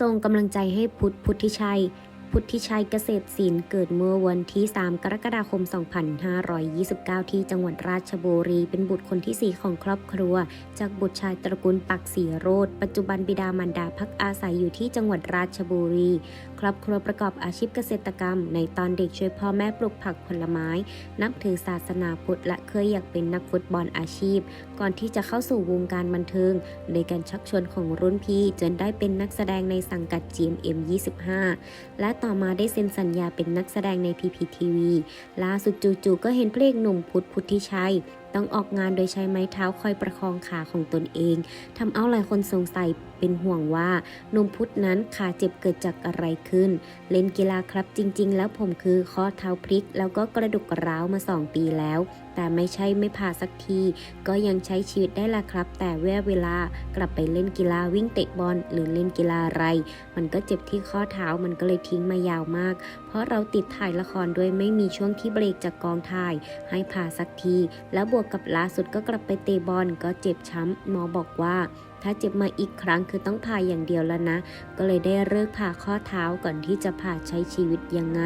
ส่งกำลังใจให้พุทธพุทธิชัย พุทธิชัยเกษตรศิลป์เกิดเมื่อวันที่ 3 กรกฎาคม 2529 ที่จังหวัดราชบุรี เป็นบุตรคนที่ 4 ของครอบครัว จากบุตรชายตระกูลปักศรีโรธปัจจุบันบิดามารดาพักอาศัยอยู่ที่จังหวัดราชบุรี ครอบครัวประกอบอาชีพเกษตรกรรม ในตอนเด็กช่วยพ่อแม่ปลูกผักผลไม้ นับถือศาสนาพุทธและเคยอยากเป็นนักฟุตบอลอาชีพ ก่อนที่จะเข้าสู่วงการบันเทิงโดยการชักชวนของรุ่นพี่จนได้เป็นนักแสดงในสังกัด GMM 25 และต่อมาได้เซ็นสัญญาเป็นนักแสดงใน PPTV ล่าสุดจู่ๆก็เห็นเพลงหนุ่มพุทธพุทธิชัยต้องออกงานโดยใช้ไม้เท้าคอยประคองขาของตนเองทำเอาหลายคนสงสัยเป็นห่วงว่าหนุ่มพุทธนั้นขาเจ็บเกิดจากอะไรขึ้น เล่นกีฬาครับจริง ๆ แล้วผมคือข้อเท้าพลิก แล้วก็กระดูกร้าวมา 2 ปีแล้ว แต่ไม่ใช่ไม่ผ่าสักที ก็ยังใช้ชีวิตได้ละครับ แต่เวลเวลากลับไปเล่นกีฬาวิ่งเตะบอลหรือเล่นกีฬาอะไร มันก็เจ็บที่ข้อเท้ามันก็เลยทิ้งมายาวมาก เพราะเราติดถ่ายละครด้วยไม่มีช่วงที่เบรกจากกองถ่าย ให้ผ่าสักทีแล้วบวกกับล่าสุดก็กลับไปเตะบอลก็เจ็บช้ำหมอบอกว่า ถ้าเจ็บมาอีกครั้งคือต้องผ่าอย่างเดียวแล้วนะ ก็เลยได้เลิกผ่าข้อเท้าก่อนที่จะผ่าใช้ชีวิตยังไง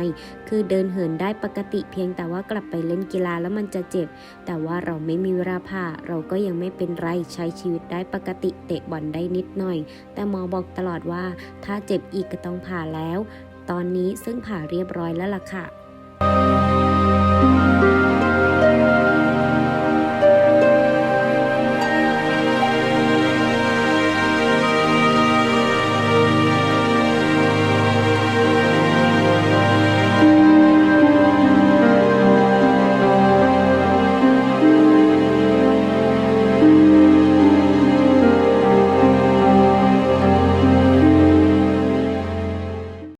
คือเดินเหินได้ปกติเพียงแต่ว่ากลับไปเล่นกีฬาแล้วมันจะเจ็บ แต่ว่าเราไม่มีเวลาผ่าเราก็ยังไม่เป็นไรใช้ชีวิตได้ปกติเตะบอลได้นิดหน่อย แต่หมอบอกตลอดว่า ถ้าเจ็บอีกก็ต้องผ่าแล้ว ตอนนี้ซึ่งผ่าเรียบร้อยแล้วล่ะค่ะ